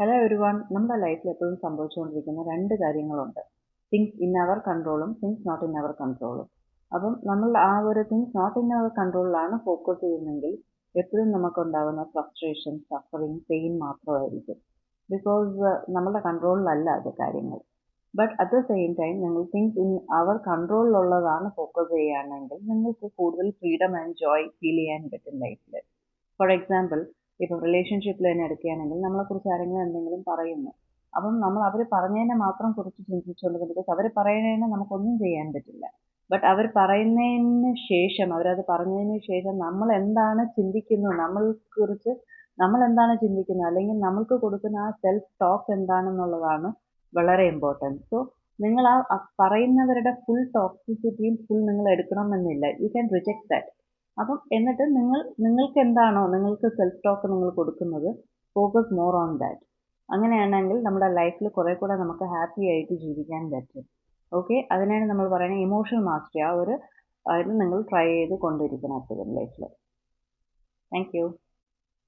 Hello every one നമ്മുടെ ലൈഫിൽ എപ്പോഴും സംഭവിച്ചുകൊണ്ടിരിക്കുന്ന രണ്ട് കാര്യങ്ങളുണ്ട്. തിങ്സ് ഇൻ അവർ കൺട്രോളും തിങ്സ് നോട്ട് ഇൻ അവർ കൺട്രോളും അപ്പം നമ്മൾ ആ ഒരു തിങ്സ് നോട്ട് ഇൻ അവർ കൺട്രോളിലാണ് ഫോക്കസ് ചെയ്യുന്നതെങ്കിൽ എപ്പോഴും നമുക്കുണ്ടാകുന്ന ഫ്രസ്ട്രേഷൻ സഫറിങ് പെയിൻ മാത്രമായിരിക്കും. ബിക്കോസ് നമ്മളുടെ കൺട്രോളിലല്ല അത് കാര്യങ്ങൾ. But at the same time നിങ്ങൾ തിങ്സ് ഇൻ അവർ കൺട്രോളിലുള്ളതാണ് ഫോക്കസ് ചെയ്യുകയാണെങ്കിൽ നിങ്ങൾക്ക് കൂടുതൽ ഫ്രീഡം ആൻഡ് ജോയ് ഫീൽ ചെയ്യാൻ പറ്റും ലൈഫിൽ ഫോർ എക്സാമ്പിൾ ഇപ്പം റിലേഷൻഷിപ്പിൽ തന്നെ എടുക്കുകയാണെങ്കിൽ നമ്മളെക്കുറിച്ച് ആരെങ്കിലും എന്തെങ്കിലും പറയുന്നു. അപ്പം നമ്മൾ അവർ പറഞ്ഞതിനെ മാത്രം കുറിച്ച് ചിന്തിച്ചുകൊണ്ട് ബിക്കോസ് അവർ പറയുന്നതിന് നമുക്കൊന്നും ചെയ്യാൻ പറ്റില്ല. ബട്ട് അവർ പറയുന്നതിന് ശേഷം അവരത് പറഞ്ഞതിന് ശേഷം നമ്മൾ എന്താണ് ചിന്തിക്കുന്നത്? നമ്മൾക്കുറിച്ച് നമ്മൾ എന്താണ് ചിന്തിക്കുന്നത്? അല്ലെങ്കിൽ നമ്മൾക്ക് കൊടുക്കുന്ന ആ സെൽഫ് ടോക്ക് എന്താണെന്നുള്ളതാണ് വളരെ ഇമ്പോർട്ടന്റ് സോ നിങ്ങൾ ആ പറയുന്നവരുടെ ഫുൾ ടോക്സിസിറ്റിയും ഫുൾ നിങ്ങൾ എടുക്കണമെന്നില്ല. യു ക്യാൻ റിജക്ട് ദാറ്റ് അപ്പം എന്നിട്ട് നിങ്ങൾ നിങ്ങൾക്ക് എന്താണോ നിങ്ങൾക്ക് സെൽഫ് ടോക്ക് നിങ്ങൾ കൊടുക്കുന്നത് ഫോക്കസ് മോർ ഓൺ ദാറ്റ് അങ്ങനെയാണെങ്കിൽ നമ്മുടെ ലൈഫിൽ കുറേ കൂടെ നമുക്ക് ഹാപ്പി ആയിട്ട് ജീവിക്കാൻ പറ്റും. ഓക്കെ അതിനാണ് നമ്മൾ പറയുന്നത് ഇമോഷണൽ മാസ്റ്ററി ആ ഒരു അതിന് നിങ്ങൾ ട്രൈ ചെയ്ത് കൊണ്ടിരിക്കണം എപ്പോഴും ലൈഫിൽ താങ്ക് യു